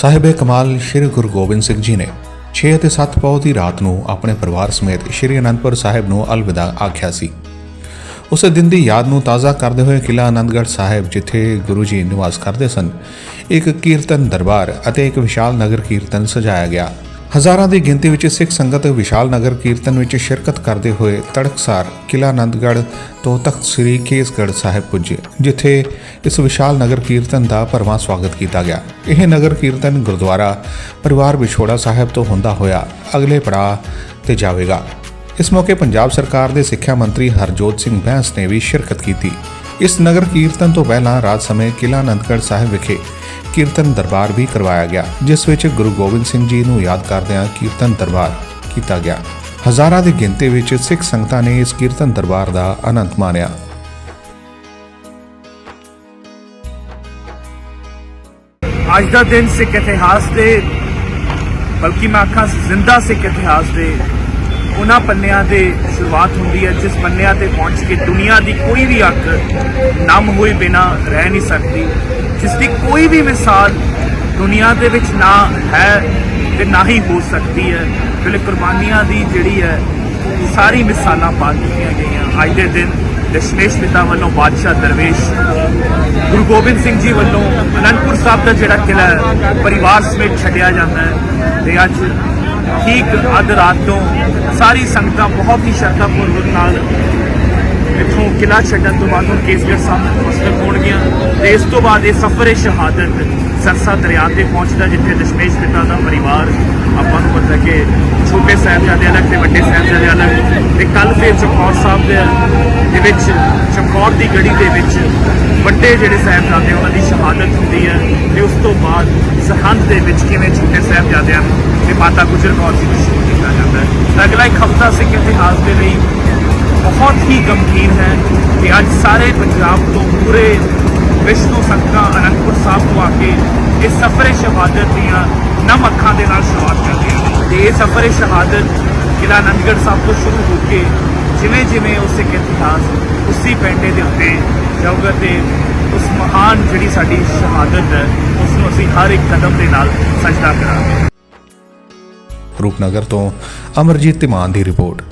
ਸਾਹਿਬ ਕਮਾਲ ਸ੍ਰੀ ਗੁਰੂ ਗੋਬਿੰਦ ਸਿੰਘ ਜੀ ਨੇ 6 ਅਤੇ 7 ਪੌ ਦੀ ਰਾਤ ਨੂੰ ਆਪਣੇ ਪਰਿਵਾਰ ਸਮੇਤ ਸ੍ਰੀ ਅਨੰਦਪੁਰ ਸਾਹਿਬ ਨੂੰ ਅਲਵਿਦਾ ਆਖਿਆ ਸੀ। ਉਸੇ ਦਿਨ ਦੀ ਯਾਦ ਨੂੰ ਤਾਜ਼ਾ ਕਰਦੇ ਹੋਏ ਕਿਲਾ ਆਨੰਦਗੜ੍ਹ ਸਾਹਿਬ, ਜਿੱਥੇ ਗੁਰੂ ਜੀ ਨਿਵਾਸ ਕਰਦੇ ਸਨ, ਇੱਕ ਕੀਰਤਨ ਦਰਬਾਰ ਅਤੇ ਇੱਕ ਵਿਸ਼ਾਲ ਨਗਰ ਕੀਰਤਨ ਸਜਾਇਆ ਗਿਆ। ਹਜ਼ਾਰਾਂ ਦੀ ਗਿਣਤੀ ਵਿੱਚ ਸਿੱਖ ਸੰਗਤ ਵਿਸ਼ਾਲ ਨਗਰ ਕੀਰਤਨ ਵਿੱਚ ਸ਼ਿਰਕਤ ਕਰਦੇ ਹੋਏ ਤੜਕਸਾਰ ਕਿਲਾ ਆਨੰਦਗੜ੍ਹ ਤੋਂ ਤਖਤ ਸ੍ਰੀ ਕੇਸਗੜ੍ਹ ਸਾਹਿਬ ਪੁੱਜੇ, ਜਿੱਥੇ ਇਸ ਵਿਸ਼ਾਲ ਨਗਰ ਕੀਰਤਨ ਦਾ ਭਰਵਾਂ ਸਵਾਗਤ ਕੀਤਾ ਗਿਆ। ਇਹ ਨਗਰ ਕੀਰਤਨ ਗੁਰਦੁਆਰਾ ਪਰਿਵਾਰ ਵਿਛੋੜਾ ਸਾਹਿਬ ਤੋਂ ਹੁੰਦਾ ਹੋਇਆ ਅਗਲੇ ਪੜਾਅ ਤੇ ਜਾਵੇਗਾ। ਇਸ ਮੌਕੇ ਪੰਜਾਬ ਸਰਕਾਰ ਦੇ ਸਿੱਖਿਆ ਮੰਤਰੀ ਹਰਜੋਤ ਸਿੰਘ ਬੈਂਸ ਨੇ ਵੀ ਸ਼ਿਰਕਤ ਕੀਤੀ। ਇਸ ਨਗਰ ਕੀਰਤਨ ਤੋਂ ਪਹਿਲਾਂ ਰਾਤ ਸਮੇਂ ਕਿਲਾ ਆਨੰਦਗੜ੍ਹ ਸਾਹਿਬ ਵਿਖੇ ਕੀਰਤਨ ਦਰਬਾਰ ਵੀ ਕਰਵਾਇਆ ਗਿਆ, ਜਿਸ ਵਿੱਚ ਗੁਰੂ ਗੋਬਿੰਦ ਸਿੰਘ ਜੀ ਨੂੰ ਯਾਦ ਕਰਦਿਆਂ ਕੀਰਤਨ ਦਰਬਾਰ ਕੀਤਾ ਗਿਆ। ਹਜ਼ਾਰਾਂ ਦੀ ਗਿਣਤੀ ਵਿੱਚ ਸਿੱਖ ਸੰਗਤਾਂ ਨੇ ਇਸ ਕੀਰਤਨ ਦਰਬਾਰ ਦਾ ਆਨੰਦ ਮਾਣਿਆ। ਅੱਜ ਦਾ ਦਿਨ ਸਿੱਖ ਇਤਿਹਾਸ ਦੇ, ਬਲਕਿ ਮੈਂ ਆਖਾਂ ਜ਼ਿੰਦਾ ਸਿੱਖ ਇਤਿਹਾਸ ਦੇ ਉਹਨਾਂ ਪੰਨਿਆਂ ਦੇ ਸ਼ੁਰੂਆਤ ਹੁੰਦੀ ਹੈ, ਜਿਸ ਪੰਨਿਆਂ ਤੇ ਪਹੁੰਚ ਕੇ ਦੁਨੀਆ ਦੀ ਕੋਈ ਵੀ ਅੱਖ ਨਮ ਹੋਏ ਬਿਨਾ ਰਹਿ ਨਹੀਂ ਸਕਦੀ, ਜਿਸ ਦੀ ਕੋਈ ਵੀ ਮਿਸਾਲ ਦੁਨੀਆ ਦੇ ਵਿੱਚ ਨਾ ਹੈ ਤੇ ਨਾ ਹੀ ਹੋ ਸਕਦੀ ਹੈ। ਕਿਉਂਕਿ ਕੁਰਬਾਨੀਆਂ ਦੀ ਜਿਹੜੀ ਹੈ, ਸਾਰੀ ਮਿਸਾਲਾਂ ਪਾ ਦਿੱਤੀਆਂ ਗਈਆਂ। ਅੱਜ ਦੇ ਦਿਨ ਦਸ਼ਮੇਸ਼ ਪਿਤਾ ਵੱਲੋਂ ਬਾਦਸ਼ਾਹ ਦਰਵੇਸ਼, ਗੁਰੂ ਗੋਬਿੰਦ ਸਿੰਘ ਜੀ ਵੱਲੋਂ ਅਨੰਦਪੁਰ ਸਾਹਿਬ ਦਾ ਜਿਹੜਾ ਕਿਲਾ ਹੈ, ਪਰਿਵਾਰ ਸਮੇਤ ਛੱਡਿਆ ਜਾਂਦਾ ਹੈ। ਤੇ ਅੱਜ ਠੀਕ ਅੱਧ ਰਾਤ ਤੋਂ ਸਾਰੀ ਸੰਗਤਾਂ ਬਹੁਤ ਹੀ ਸ਼ਰਧਾ ਪੂਰਵਕ ਨਾਲ ਇੱਥੋਂ ਕਿਲਾ ਛੱਡਣ ਤੋਂ ਬਾਅਦ ਹੁਣ ਕੇਸਗੜ੍ਹ ਸਾਹਿਬ ਮੁਸਤਕ ਹੋਣਗੀਆਂ ਤੇ ਇਸ ਤੋਂ ਬਾਅਦ ਇਹ ਸਫ਼ਰ ਸ਼ਹਾਦਤ, ਸਰਸਾ ਦਰਿਆ ਤੇ ਪਹੁੰਚਦਾ ਜਿੱਥੇ ਦਸ਼ਮੇਸ਼ ਪਿਤਾ ਦਾ ਪਰਿਵਾਰ ਆਪਾਂ ਨੂੰ ਪਤਾ ਕਿ ਛੋਟੇ ਸਾਹਿਬਜ਼ਾਦੇ ਅਲੱਗ ਤੇ ਵੱਡੇ ਸਾਹਿਬਜ਼ਾਦੇ ਅਲੱਗ ਤੇ ਕੱਲ ਫਿਰ ਚਮਕੌਰ ਸਾਹਿਬ ਦੇ ਦੇ ਵਿੱਚ ਚਮਕੌਰ ਦੀ ਗੜੀ ਦੇ ਵਿੱਚ ਵੱਡੇ ਜਿਹੜੇ ਸਾਹਿਬਜ਼ਾਦੇ ਉਹਨਾਂ ਦੀ ਸ਼ਹਾਦਤ ਹੁੰਦੀ ਹੈ ਤੇ ਉਸ ਤੋਂ ਬਾਅਦ ਸਰਹੰਦ ਦੇ ਵਿੱਚ ਕਿਵੇਂ ਛੋਟੇ ਸਾਹਿਬਜ਼ਾਦਿਆਂ ਨੂੰ ਤੇ ਮਾਤਾ ਗੁਜਰ ਕੌਰ ਜੀ ਨੂੰ ਸ਼ਹੀਦ ਕੀਤਾ ਜਾਂਦਾ ਹੈ। ਤਾਂ ਅਗਲਾ ਇੱਕ ਹਫ਼ਤਾ ਸਿੱਖ ਇਤਿਹਾਸ ਦੇ ਲਈ ਬਹੁਤ ਹੀ ਗੰਭੀਰ ਹੈ ਕਿ ਅੱਜ ਸਾਰੇ ਪੰਜਾਬ ਤੋਂ ਪੂਰੇ ਵਿਸ਼ਵ ਨੂੰ ਸੰਗਤਾਂ ਅਨੰਦਪੁਰ ਸਾਹਿਬ ਤੋਂ ਆ ਕੇ ਇਸ ਸਫ਼ਰੇ ਸ਼ਹਾਦਤ ਦੀਆਂ ਨਮ ਅੱਖਾਂ ਦੇ ਨਾਲ ਸ਼ੁਰੂਆਤ ਕਰਦੇ ਹਾਂ ਤੇ ਇਹ ਸਫ਼ਰੇ ਸ਼ਹਾਦਤ ਕਿਲਾ ਆਨੰਦਗੜ੍ਹ ਸਾਹਿਬ ਤੋਂ ਸ਼ੁਰੂ ਹੋ ਕੇ ਜਿਵੇਂ ਜਿਵੇਂ ਉਸ ਸਿੱਖ ਇਤਿਹਾਸ ਉਸੇ ਪੈਂਡੇ ਦੇ ਉੱਤੇ ਜਾਊਗਾ ਤੇ ਉਸ ਮਹਾਨ ਜਿਹੜੀ ਸਾਡੀ ਸ਼ਹਾਦਤ ਹੈ ਉਸ ਨੂੰ ਅਸੀਂ ਹਰ ਇੱਕ ਕਦਮ ਦੇ ਨਾਲ ਸਜਦਾ ਕਰਾਂਗੇ। ਰੂਪਨਗਰ ਤੋਂ ਅਮਰਜੀਤ ਤਿਮਾਨ ਦੀ ਰਿਪੋਰਟ।